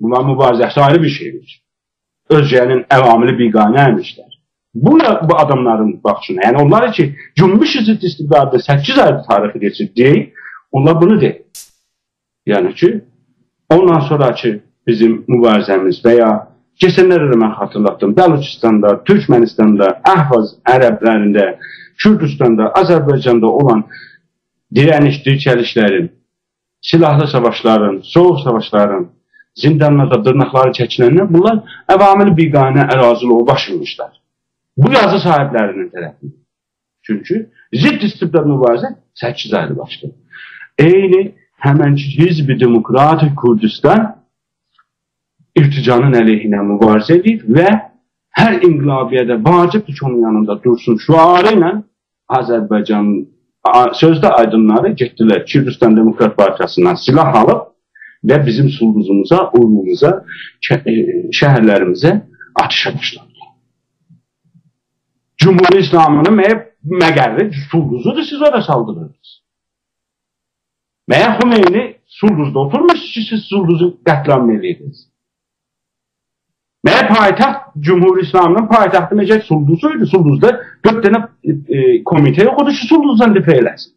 Bunlar mübarizəsi ayrı bir şeydir. Özcənin əvamili biqanə əmişlər. Bu, bu adamların baxışına, yəni onlar ki, cümbüş izzət istibdadı 8 ay tarixi geçir deyil, onlar bunu deyil. Yəni ki, ondan sonraki bizim mübarizəmiz və ya keçənlərdə mən xatırlatdım, Bəluçistanda, Türkmənistanda, Əhvaz ərəblərində, Kürdistanda, Azərbaycanda olan dirəniş, dirçəlişlərin, silahlı savaşların, soğuk savaşların, zindanlarda dırnaqları çəkiləndən bunlar əvamil biqanə ərazili başlamışlar. Bu yazı sahiblərinin tərəfindən. Çünki zidd istibdad mübarizə 8 ayda başladı. Eyni həmənki Hizb-i Demokratik Kurdistan irticanın əleyhinə mübarizə edir və hər inqilabiyyədə vacibdir ki, onun yanında dursun şuarı ilə Azərbaycan sözdə aydınları getdilər Kürdistan Demokrat Partiyasından silah alıb ve bizim sulbuzumuza, uğrumuza, e, şehirlerimize atışa başladı. Cumhur İslamının hep məqəri sulbuzudur, siz orada saldırırsınız. Məyə Xümeyni sulbuzda oturmuş ki, siz sulbuzu qətlam edirdiniz. Məyə payitaxt, Cumhur İslamının payitaxtı necə sulbuzuydu, sulbuzda dörd dənə e, e komitə yox odur ki, sulbuzdan difə eləsin.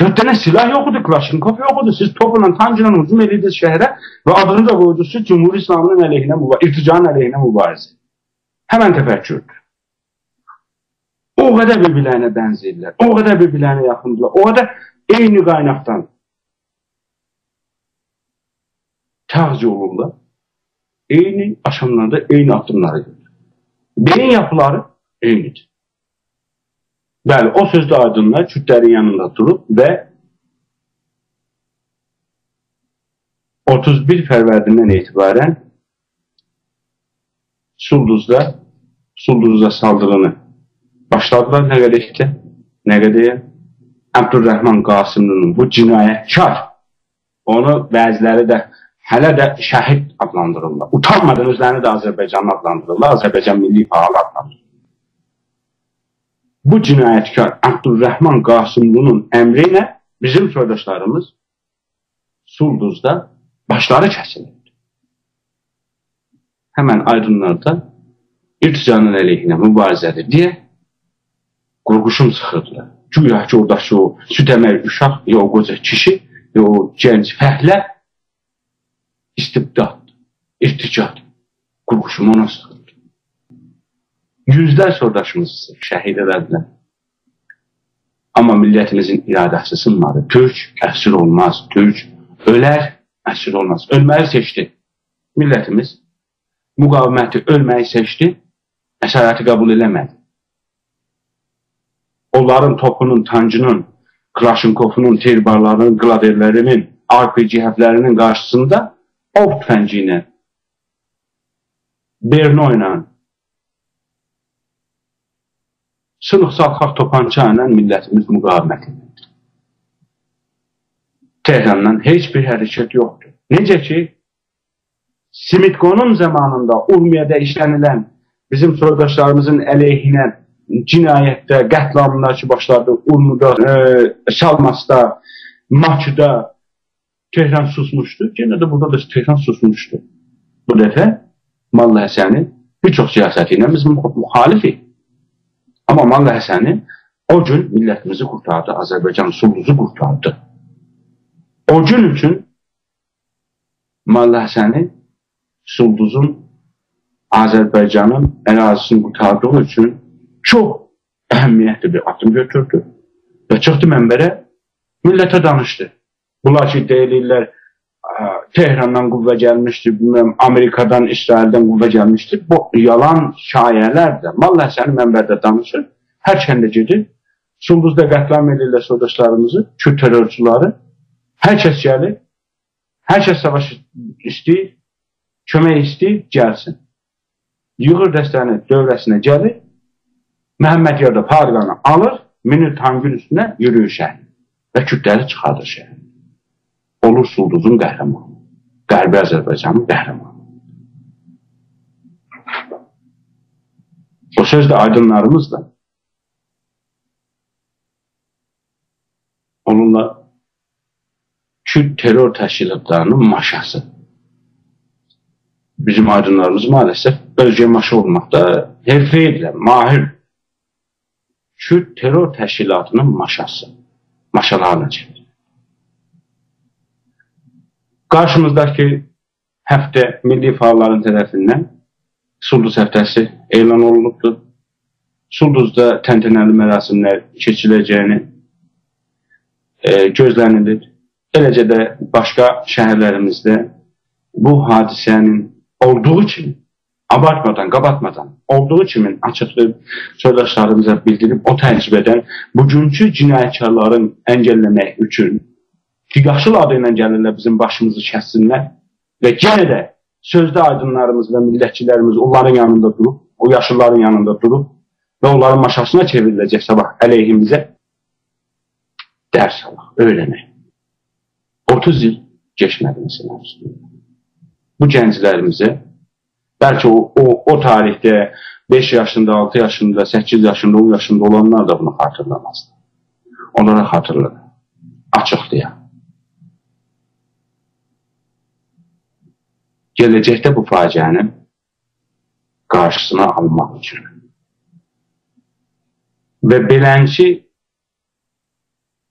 Dört tane silah okudu, Klaşnikov okudu. Siz topla tancının hücum edildi şehre ve adını da koydu. Siz Cumhur İslam'ın aleyhine, irticanın aleyhine mübariz. Hemen tefekkürdür. O kadar birbirlerine benzerler, o kadar birbirlerine yakındırlar, o kadar eyni kaynaktan tercih olurlar. Eyni aşamlarda eyni adımları görür. Beyin yapıları eynidir. Bəli, o sözdə aydınlar kütlərin yanında durub və 31 fərvərdindən etibarən Sulduzda Sulduzda saldırını başladılar Nəqədəkdə. Nəqədəyə Əbdurrəhman Qasımlının bu cinayətkar onu bəziləri də hələ də şəhid adlandırırlar. Utanmadan özlərini də Azərbaycan adlandırırlar. Azərbaycan milli fəal adlandırırlar. Bu cinayətkar Əbdurrəhman Qasımlının əmri ilə bizim soydaşlarımız Sulduzda başları kəsilirdi. Həmən aydınlarda irticanın əleyhinə mübarizədir deyə Qurquşum sıxırdılar. Güya ki, oradakı o süd əmək uşaq, ya o qoca kişi, ya o gənc fəhlə istibdad, irticad. Qurquşum ona sıxırdı. Yüzlər soydaşımız şəhid edədilər. Amma millətimizin iradəsi sınmadı. Türk əsir olmaz, Türk ölər, əsir olmaz. Ölməyi seçdi. Millətimiz müqaviməti ölməyi seçdi, əsarəti qəbul eləmədi onların topunun, tancının, Klashenkov'un, terbarlarının, gladerlərinin, RPG həflərinin qarşısında ov tüfəngi ilə, Berno ilə, sınıq salxaq topança ilə millətimiz müqavimət edir. Tehrandan heç bir hərəkət yoxdur. Necə ki, Simitkonun zamanında Urmiyədə işlənilən bizim soydaşlarımızın əleyhinə cinayətdə, qətlamlar ki, başladı, Urmuda, e, Şalmasda, Bakıda Tehran susmuşdu. Yenə də burada da Tehran susmuşdu. Bu dəfə Mallı Həsənin bir çox siyasəti ilə biz müxalifik. Amma Mallı Həsənin o gün millətimizi qurtardı, Azərbaycan suluzu qurtardı. O gün üçün Mallı Həsənin Sulduzun Azərbaycanın ərazisini qurtardığı üçün çox əhəmiyyətli bir atım götürdü və çıxdı mənbərə millətə danışdı. Bunlar ki, deyilirlər, Tehrandan qüvvə gəlmişdir, bilməm, Amerikadan, İsraildən qüvvə gəlmişdir. Bu yalan şayələrdir. Malla Həsəni mənbərdə danışır, hər kəndə gedir. Sulduzda qətlam edirlər sodaşlarımızı, Kürt terörçüləri. Hər kəs gəlir, hər kəs savaş istəyir, kömək istəyir, gəlsin. Yığır dəstəni dövrəsinə gəlir, Məhəmməd Yarda Pariqanı alır, minir tankın üstünə yürüyür şəhər və kütləri çıxardır şəhər. Olur Sulduzun qəhrəmanı, Qərbi Azərbaycanın qəhrəmanı. O söz də aydınlarımızla onunla Kürt terror təşkilatlarının maşası. bizim aydınlarımız maalesef bölge maşı olmaqda herfə edilən, mahir Kürt terror təşkilatının maşası, maşalarına çevirir. Qarşımızdakı həftə milli fəalların tərəfindən Sulduz həftəsi elan olunubdur. Sulduzda təntənəli mərasimlər keçiləcəyini e, gözlənilir. Eləcə də başqa şəhərlərimizdə bu hadisənin olduğu kimi abartmadan, qabatmadan olduğu kimi açıqlayıb soydaşlarımıza bildirib o təcrübədən bugünkü cinayətkarların əngəlləmək üçün ki, yaşıl adı ilə gəlirlər bizim başımızı kəssinlər və yenə də sözdə aydınlarımız və millətçilərimiz onların yanında durub, o yaşılların yanında durub və onların maşasına çevriləcək sabah əleyhimizə dərs alaq, öyrənək. 30 il geçmədi məsələn. Bu gənclərimizə bəlkə o, o, o tarixdə 5 yaşında, 6 yaşında, 8 yaşında, 10 yaşında olanlar da bunu xatırlamazdı. Onlara xatırladı. Açıqlayaq. Gələcəkdə bu faciənin qarşısını almaq üçün və belənçi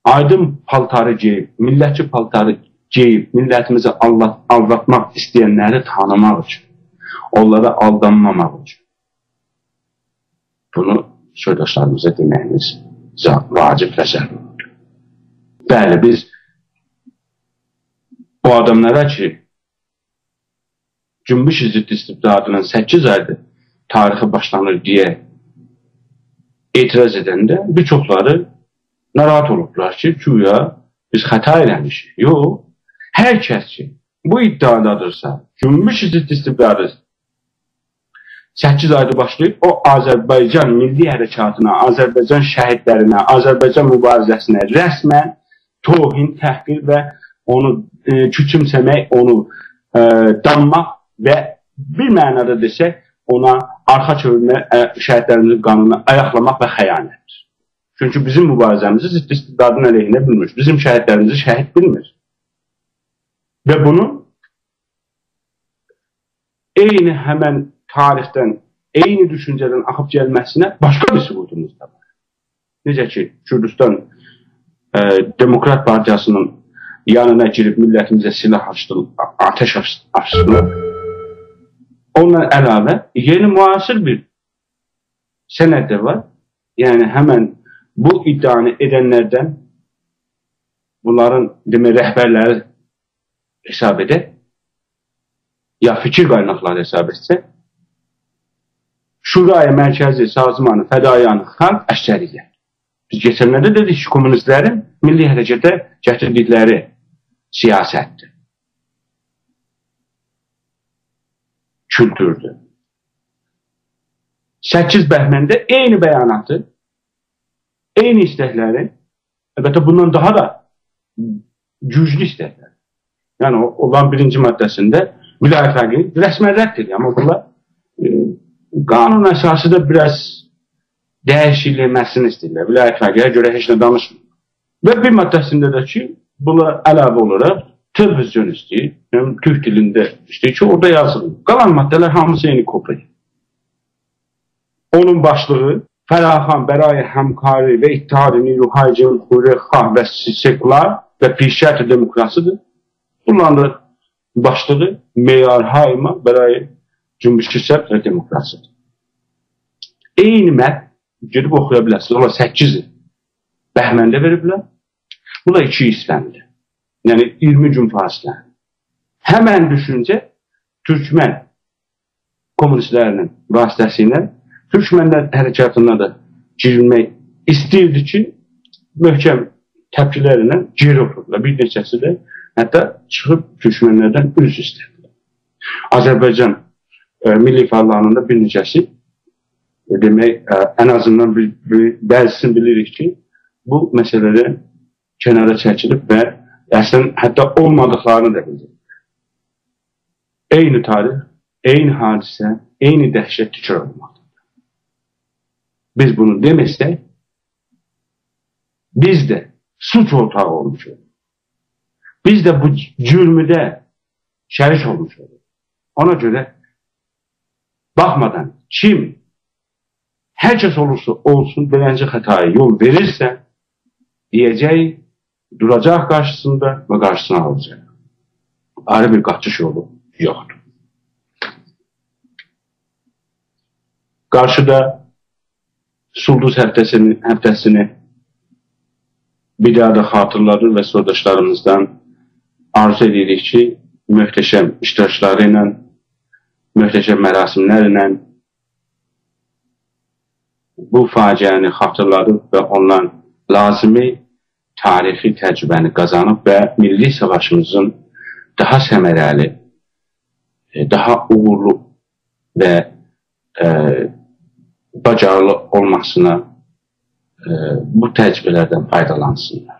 aydın paltarı geyib, millətçi paltarı geyib, millətimizi aldatmaq istəyənləri tanımaq üçün, onlara aldanmamaq üçün. Bunu soydaşlarımıza deməyimiz vacib zərurdur. Bəli, biz o adamlara ki, Cümbüş İzzət istibdadının 8 aydır tarixi başlanır deyə etiraz edəndə bir çoxları narahat olublar ki, güya biz xəta eləmişik. Yox, hər kəs ki, bu iddiadadırsa, Cümbüş İzzət istibdadı 8 ayda başlayıb, o Azərbaycan milli hərəkatına, Azərbaycan şəhidlərinə, Azərbaycan mübarizəsinə rəsmən tohin, təhqir və onu e, küçümsəmək, onu e, danmaq və bir mənada desək, ona arxa çevirmə şəhidlərimizin qanunu ayaqlamaq və xəyanətdir. Çünki bizim mübarizəmizi zidd istibdadın əleyhinə bilmir. Bizim şəhidlərimizi şəhid bilmir. Və bunu eyni həmən tarixdən, eyni düşüncədən axıb gəlməsinə başqa bir sübutumuz da var. Necə ki, Kürdistan e, Demokrat Partiyasının yanına girib millətimizə silah açdılar, ateş açdılar. Onunla əlavə yeni müasir bir sənəd də var. Yəni həmən bu iddianı edənlərdən bunların demək rəhbərləri hesab edək ya fikir qaynaqları hesab etsək Şuraya Mərkəzi Sazmanı Fədayanı Xalq Əşkəriyyət. Biz keçənlərdə dedik ki, kommunistlərin milli hərəkətə gətirdikləri siyasətdir. Kültürdür. 8 bəhməndə eyni bəyanatı, eyni istəkləri, əlbəttə bundan daha da güclü istəklər. Yəni, olan birinci maddəsində müdafiəqi rəsmən rədd edir. Amma bunlar e, qanun əsası da biraz dəyişilməsini istəyirlər. Müdafiəqiyə görə heç nə danışmır. Və bir maddəsində də ki, bunlar əlavə olaraq televizyon istəyir, yəni türk dilində istəyir ki, orada yazılır. Qalan maddələr hamısı eyni kopya. Onun başlığı Fəraxan bəray həmkarı və ittihad-ı Niruhaycın Xurexah və Seklar və Pişət Demokrasıdır. Bunların başlığı Meyar Hayma bəray Cümbüşkü Səbt və Demokrasıdır. Eyni mət gedib oxuya bilərsiniz. Ola 8 il Bəhməndə veriblər. Bu da 2 İsfəmdir. Yəni 20 gün fasilə. Həmən düşüncə türkmən kommunistlərinin vasitəsilə türkmənlər hərəkatına da girilmək istəyirdi ki, möhkəm təpkilərlə geri oturdular. Bir neçəsi də hətta çıxıb türkmənlərdən üz istədilər. Azərbaycan e, milli fəallarının da bir neçəsi e, demək, e, ən azından bir, bir, bəzisini bilirik ki, bu məsələdə kənara çəkilib və Əslən, hətta olmadıqlarını da bilir. Eyni tarix, eyni hadisə, eyni dəhşət təkrar olmaqdadır. Biz bunu deməsək, biz də suç ortağı olmuş olur. Biz də bu cürmüdə şərik olmuş olur. Ona görə baxmadan kim hər kəs olursa olsun beləncə xətaya yol verirsə, deyəcək, duracaq qarşısında və qarşısını alacaq. Ayrı bir qaçış yolu yoxdur. Qarşıda Sulduz həftəsini, həftəsini bir daha da xatırladır və soydaşlarımızdan arzu edirik ki, möhtəşəm iştirakçıları ilə, möhtəşəm mərasimlərlə bu faciəni xatırladıb və ondan lazımi tarixi təcrübəni qazanıb və milli savaşımızın daha səmərəli, e, daha uğurlu və e, bacarılı olmasına e, bu təcrübələrdən faydalansınlar.